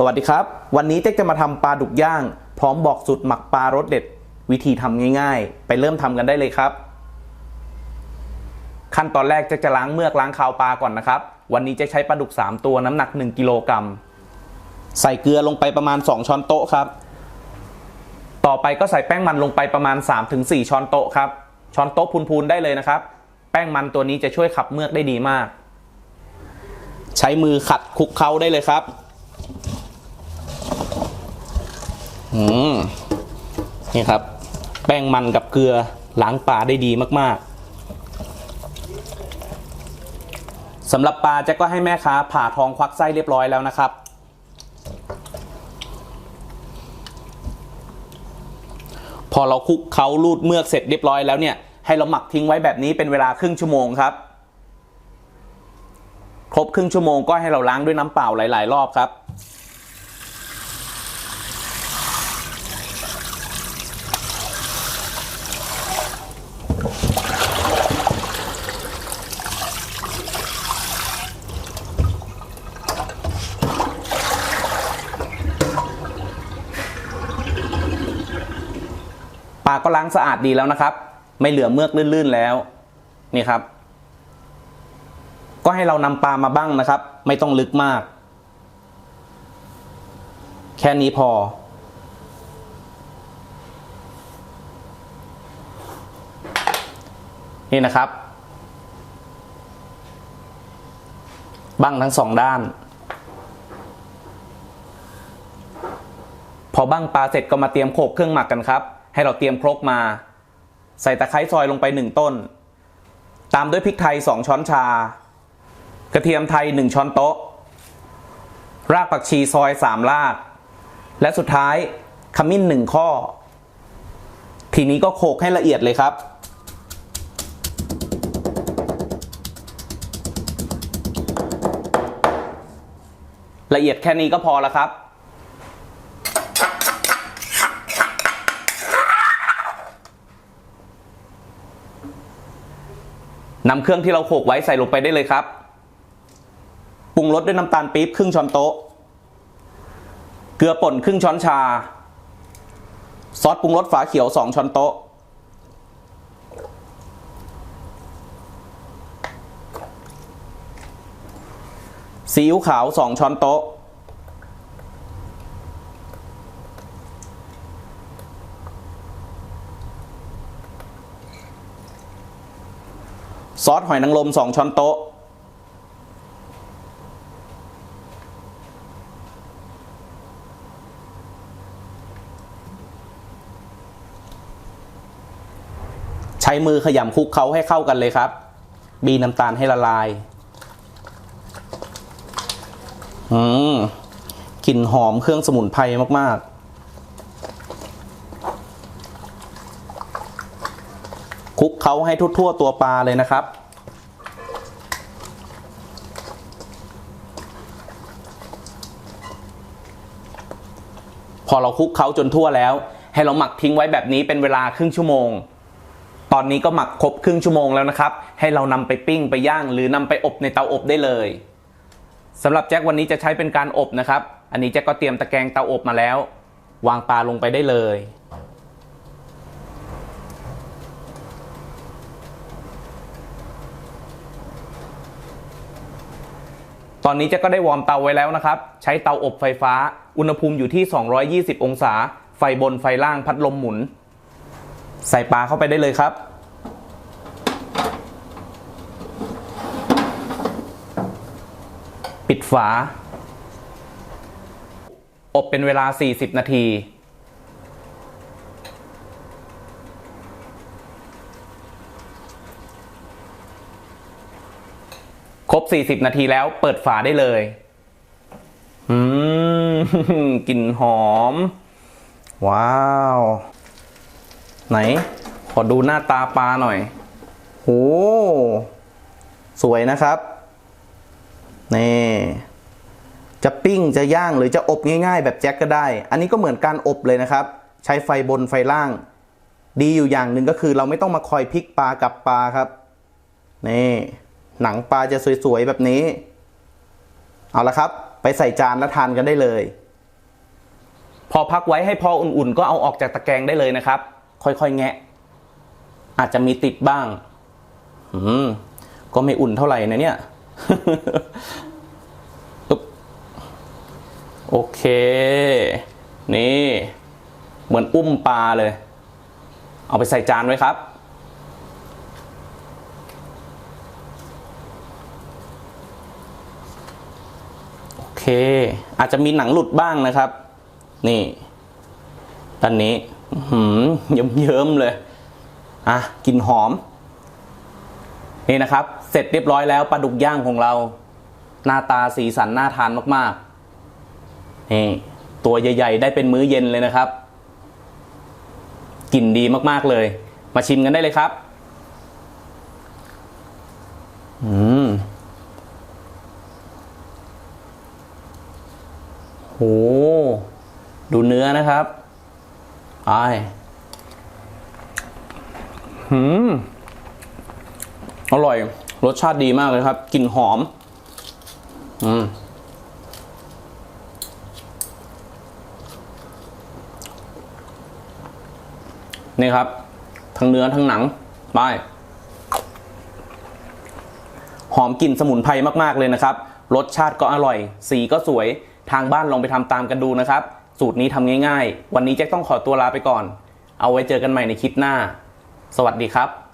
สวัสดีครับ วันนี้เจ๊กจะมาทำปลาดุกย่าง พร้อมบอกสูตรหมักปลารสเด็ด วิธีทำง่ายๆ ไปเริ่มทำกันได้เลยครับ ขั้นตอนแรกเจ๊กจะล้างเมือกล้างคาวปลาก่อนนะครับ วันนี้เจ๊กใช้ปลาดุก 3 ตัวน้ำหนัก 1 กิโลกรัมใส่เกลือลงไปประมาณ 2 ช้อนโต๊ะครับ ต่อไปก็ใส่แป้งมันลงไปประมาณ 3-4 ช้อนโต๊ะครับช้อนโต๊ะพูนๆได้เลยนะครับ แป้งมันตัวนี้จะช่วยขับเมือกได้ดีมาก ใช้มือขัดคลุกเคล้าได้เลยครับ อืมนี่ครับ แป้งมันกับเกลือล้างปลาได้ดีมาก ๆสำหรับปลาแจ็คก็ให้แม่ค้าผ่าทองควักไส้เรียบร้อยแล้วนะครับพอเราคลุกเคล้ารูดเมือกเสร็จเรียบร้อยแล้วเนี่ย ให้เราหมักทิ้งไว้แบบนี้เป็นเวลาครึ่งชั่วโมงครับ ครบครึ่งชั่วโมงก็ให้เราล้างด้วยน้ำเปล่าหลาย ๆ รอบครับ ปลาก็ล้างสะอาดดีแล้วนะครับ ไม่เหลือเมือกลื่นๆแล้วนี่ครับ ก็ให้เรานำปลามาบ้างนะครับ ไม่ต้องลึกมาก แค่นี้พอ นี่นะครับบ้างทั้งสองด้าน พอบ้างปลาเสร็จก็มาเตรียมโขกเครื่องหมักกันครับ ให้เราเตรียมครกมา ใส่ตะไคร้ซอยลงไปหนึ่งต้น ตามด้วยพริกไทย 2 ช้อนชา กระเทียมไทย 1 ช้อนโต๊ะ รากผักชีซอย 3 ราก และสุดท้ายขมิ้น1ข้อ ทีนี้ก็โขกให้ละเอียดเลยครับละเอียดแค่นี้ก็พอแล้วครับ นำเครื่องที่เราโขกไว้ใส่ลงไปได้เลยครับ ปรุงรสด้วยน้ำตาลปี๊บครึ่งช้อนโต๊ะ เกลือป่นครึ่งช้อนชา ซอสปรุงรสฝาเขียว 2 ช้อนโต๊ะ ซีอิ๊วขาว 2 ช้อนโต๊ะ ซอสหอยนางรม2 ช้อนโต๊ะ ใช้มือขยำคลุกเคล้าให้เข้ากันเลยครับ บีน้ำตาลให้ละลาย อืมกลิ่นหอมเครื่องสมุนไพรมาก ๆ คลุกเคล้าให้ทั่วๆตัวปลาเลยนะครับ พอเราคลุกเคล้าจนทั่วแล้ว ให้เราหมักทิ้งไว้แบบนี้เป็นเวลาครึ่งชั่วโมง ตอนนี้ก็หมักครบครึ่งชั่วโมงแล้วนะครับ ให้เรานำไปปิ้งไปย่าง หรือนำไปอบในเตาอบได้เลยสำหรับแจ็ควันนี้จะใช้เป็นการอบนะครับ อันนี้แจ็คก็เตรียมตะแกรงเตาอบมาแล้ว วางปลาลงไปได้เลย อนนี้เจ็คก็ได้วอร์มเตาไว้แล้วนะครับ ใช้เตาอบไฟฟ้า อุณหภูมิอยู่ที่ 220 องศา ไฟบนไฟล่างพัดลมหมุน ใส่ปลาเข้าไปได้เลยครับ ปิดฝา อบเป็นเวลา 40 นาที ครบ 40 นาทีแล้วเปิดฝาได้เลย อืมกลิ่นหอม ว้าว ไหน ขอดูหน้าตาปลาหน่อยโหสวยนะครับ นี่ จะปิ้งจะย่างหรือจะอบง่ายๆ แบบแจ็คก็ได้ อันนี้ก็เหมือนการอบเลยนะครับ ใช้ไฟบนไฟล่าง ดีอยู่อย่างหนึ่งก็คือเราไม่ต้องมาคอยพลิกปลากับปลาครับ นี่ หนังปลาจะสวยๆแบบนี้ เอาละครับ ไปใส่จานแล้วทานกันได้เลย พอพักไว้ให้พออุ่นๆ ก็เอาออกจากตะแกรงได้เลยนะครับ ค่อยๆ แงะ อาจจะมีติดบ้าง อืม ก็ไม่อุ่นเท่าไหร่นะเนี่ยโอเค นี่ เหมือนอุ้มปลาเลย เอาไปใส่จานไว้ครับ อเคอาจจะมีหนังหลุดบ้างนะครับ นี่ด้านนี้หืมเยิ้มๆเลย อะกลิ่นหอม นี่นะครับ เสร็จเรียบร้อยแล้วปลาดุกย่างของเรา หน้าตาสีสันน่าทานมากๆนี่ตัวใหญ่ ๆ ได้เป็นมื้อเย็นเลยนะครับกลิ่นดีมากๆเลย มาชิมกันได้เลยครับ โห ดูเนื้อนะครับไปหืม อร่อย รสชาติดีมากเลยครับ กลิ่นหอม อืม นี่ครับ ทั้งเนื้อทั้งหนัง ไป หอมกลิ่นสมุนไพรมาก ๆ เลยนะครับ รสชาติก็อร่อย สีก็สวย ทางบ้านลองไปทำตามกันดูนะครับ สูตรนี้ทำง่ายๆ วันนี้แจ็คต้องขอตัวลาไปก่อน เอาไว้เจอกันใหม่ในคลิปหน้า สวัสดีครับ